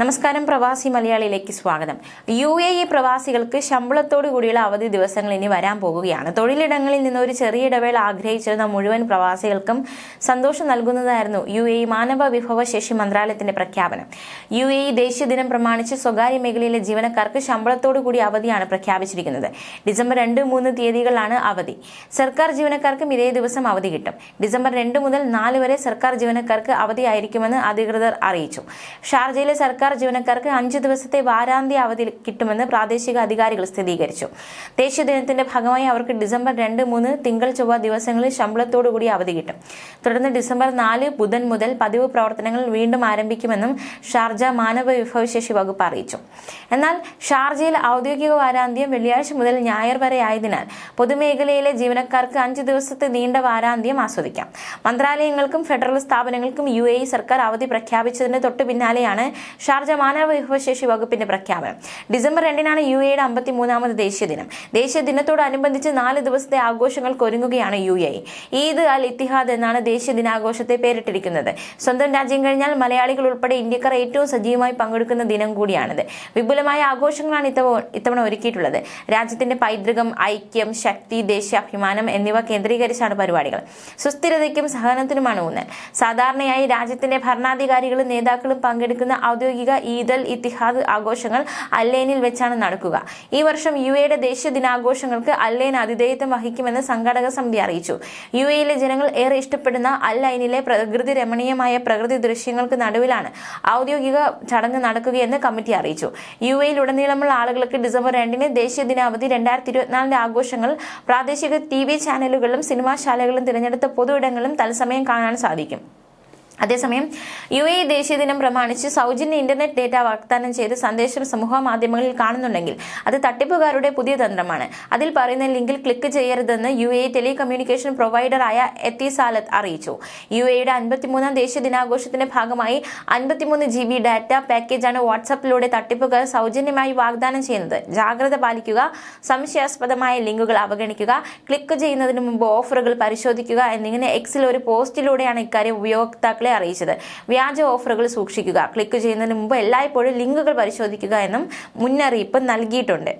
നമസ്കാരം പ്രവാസി മലയാളിയിലേക്ക് സ്വാഗതം. യു എ ഇ പ്രവാസികൾക്ക് ശമ്പളത്തോടു കൂടിയുള്ള അവധി ദിവസങ്ങൾ ഇനി വരാൻ പോകുകയാണ്. തൊഴിലിടങ്ങളിൽ നിന്ന് ഒരു ചെറിയ ഇടവേള ആഗ്രഹിച്ചിരുന്ന മുഴുവൻ പ്രവാസികൾക്കും സന്തോഷം നൽകുന്നതായിരുന്നു യു എ ഇ മാനവ വിഭവശേഷി മന്ത്രാലയത്തിന്റെ പ്രഖ്യാപനം. യു എ ഇ ദേശീയ ദിനം പ്രമാണിച്ച് സ്വകാര്യ മേഖലയിലെ ജീവനക്കാർക്ക് ശമ്പളത്തോടു കൂടി അവധിയാണ് പ്രഖ്യാപിച്ചിരിക്കുന്നത്. ഡിസംബർ രണ്ട് മൂന്ന് തീയതികളാണ് അവധി. സർക്കാർ ജീവനക്കാർക്കും ഇതേ ദിവസം അവധി കിട്ടും. ഡിസംബർ രണ്ട് മുതൽ നാല് വരെ സർക്കാർ ജീവനക്കാർക്ക് അവധിയായിരിക്കുമെന്ന് അധികൃതർ അറിയിച്ചു. ഷാർജയിലെ സർക്കാർ ജീവനക്കാർക്ക് അഞ്ച് ദിവസത്തെ വാരാന്ത്യ അവധി കിട്ടുമെന്ന് പ്രാദേശിക അധികാരികൾ സ്ഥിരീകരിച്ചു. ദേശീയ ദിനത്തിന്റെ ഭാഗമായി അവർക്ക് ഡിസംബർ രണ്ട് മൂന്ന് തിങ്കൾ ചൊവ്വ ദിവസങ്ങളിൽ ശമ്പളത്തോടു കൂടി അവധി കിട്ടും. തുടർന്ന് ഡിസംബർ നാല് ബുധൻ മുതൽ പതിവ് പ്രവർത്തനങ്ങൾ വീണ്ടും ആരംഭിക്കുമെന്നും ഷാർജ മാനവ വിഭവശേഷി വകുപ്പ് അറിയിച്ചു. എന്നാൽ ഷാർജയിൽ ഔദ്യോഗിക വാരാന്ത്യം വെള്ളിയാഴ്ച മുതൽ ഞായർ വരെ ആയതിനാൽ പൊതുമേഖലയിലെ ജീവനക്കാർക്ക് അഞ്ച് ദിവസത്തെ നീണ്ട വാരാന്ത്യം ആസ്വദിക്കാം. മന്ത്രാലയങ്ങൾക്കും ഫെഡറൽ സ്ഥാപനങ്ങൾക്കും യു സർക്കാർ അവധി പ്രഖ്യാപിച്ചതിന് തൊട്ടു പിന്നാലെയാണ് ഷാർജ മാനവ വിഭവശേഷി വകുപ്പിന്റെ പ്രഖ്യാപനം. ഡിസംബർ രണ്ടിനാണ് യു എയുടെ അമ്പത്തിമൂന്നാമത് ദേശീയ ദിനം ദേശീയ ദിനത്തോടനുബന്ധിച്ച് നാല് ദിവസത്തെ ആഘോഷങ്ങൾക്ക് ഒരുങ്ങുകയാണ് U A Eid al Etihad എന്നാണ് ദേശീയ ദിനാഘോഷത്തെ പേരിട്ടിരിക്കുന്നത്. സ്വന്തം രാജ്യം കഴിഞ്ഞാൽ മലയാളികൾ ഉൾപ്പെടെ ഇന്ത്യക്കാർ ഏറ്റവും സജീവമായി പങ്കെടുക്കുന്ന ദിനം കൂടിയാണിത്. വിപുലമായ ആഘോഷങ്ങളാണ് ഇത്തവണ ഇത്തവണ ഒരുക്കിയിട്ടുള്ളത്. രാജ്യത്തിന്റെ പൈതൃകം ഐക്യം ശക്തി ദേശീയാഭിമാനം എന്നിവ കേന്ദ്രീകരിച്ചാണ് പരിപാടികൾ. സുസ്ഥിരതയ്ക്കും സഹനത്തിനുമാണ് ഊന്നൽ. സാധാരണയായി രാജ്യത്തിന്റെ ഭരണാധികാരികളും നേതാക്കളും പങ്കെടുക്കുന്ന ഔദ്യോഗിക ഈദ് അൽ ഇത്തിഹാദ് ആഘോഷങ്ങൾ അല്ലേനിൽ വെച്ചാണ് നടക്കുക. ഈ വർഷം യു എയുടെ ദേശീയ ദിനാഘോഷങ്ങൾക്ക് അല്ലേൻ ആതിഥേയത്വം വഹിക്കുമെന്ന് സംഘാടക സമിതി അറിയിച്ചു. യു എയിലെ ജനങ്ങൾ ഏറെ ഇഷ്ടപ്പെടുന്ന അൽ ഐനിലെ പ്രകൃതി രമണീയമായ പ്രകൃതി ദൃശ്യങ്ങൾക്ക് നടുവിലാണ് ഔദ്യോഗിക ചടങ്ങ് നടക്കുകയെന്ന് കമ്മിറ്റി അറിയിച്ചു. യു എയിലുടനീളമുള്ള ആളുകൾക്ക് ഡിസംബർ രണ്ടിന് ദേശീയ ദിനാവധി രണ്ടായിരത്തി ഇരുപത്തിനാലിന്റെ ആഘോഷങ്ങൾ പ്രാദേശിക ടി വി ചാനലുകളിലും സിനിമാശാലകളിലും തിരഞ്ഞെടുത്ത പൊതുയിടങ്ങളിലും തത്സമയം കാണാൻ സാധിക്കും. അതേസമയം യു എ ദേശീയ ദിനം പ്രമാണിച്ച് സൗജന്യ ഇന്റർനെറ്റ് ഡേറ്റ വാഗ്ദാനം ചെയ്ത് സന്ദേശം സമൂഹ മാധ്യമങ്ങളിൽ കാണുന്നുണ്ടെങ്കിൽ അത് തട്ടിപ്പുകാരുടെ പുതിയ തന്ത്രമാണ്. അതിൽ പറയുന്ന ലിങ്കിൽ ക്ലിക്ക് ചെയ്യരുതെന്ന് യു എ ടെലികമ്മ്യൂണിക്കേഷൻ പ്രൊവൈഡറായ എത്തിസാലത്ത് അറിയിച്ചു. യു എയുടെ അൻപത്തിമൂന്നാം ദേശീയ ദിനാഘോഷത്തിന്റെ ഭാഗമായി അൻപത്തിമൂന്ന് ജി ബി ഡാറ്റ പാക്കേജാണ് വാട്സാപ്പിലൂടെ തട്ടിപ്പുകാർ സൗജന്യമായി വാഗ്ദാനം ചെയ്യുന്നത്. ജാഗ്രത പാലിക്കുക സംശയാസ്പദമായ ലിങ്കുകൾ അവഗണിക്കുക ക്ലിക്ക് ചെയ്യുന്നതിന് മുമ്പ് ഓഫറുകൾ പരിശോധിക്കുക എന്നിങ്ങനെ എക്സിൽ ഒരു പോസ്റ്റിലൂടെയാണ് ഇക്കാര്യം ഉപയോക്താക്കളെ അറിയിച്ചത്. വ്യാജ ഓഫറുകൾ സൂക്ഷിക്കുക. ക്ലിക്ക് ചെയ്യുന്നതിന് മുമ്പ് എല്ലായ്പ്പോഴും ലിങ്കുകൾ പരിശോധിക്കുക എന്നും മുന്നറിയിപ്പ് നൽകിയിട്ടുണ്ട്.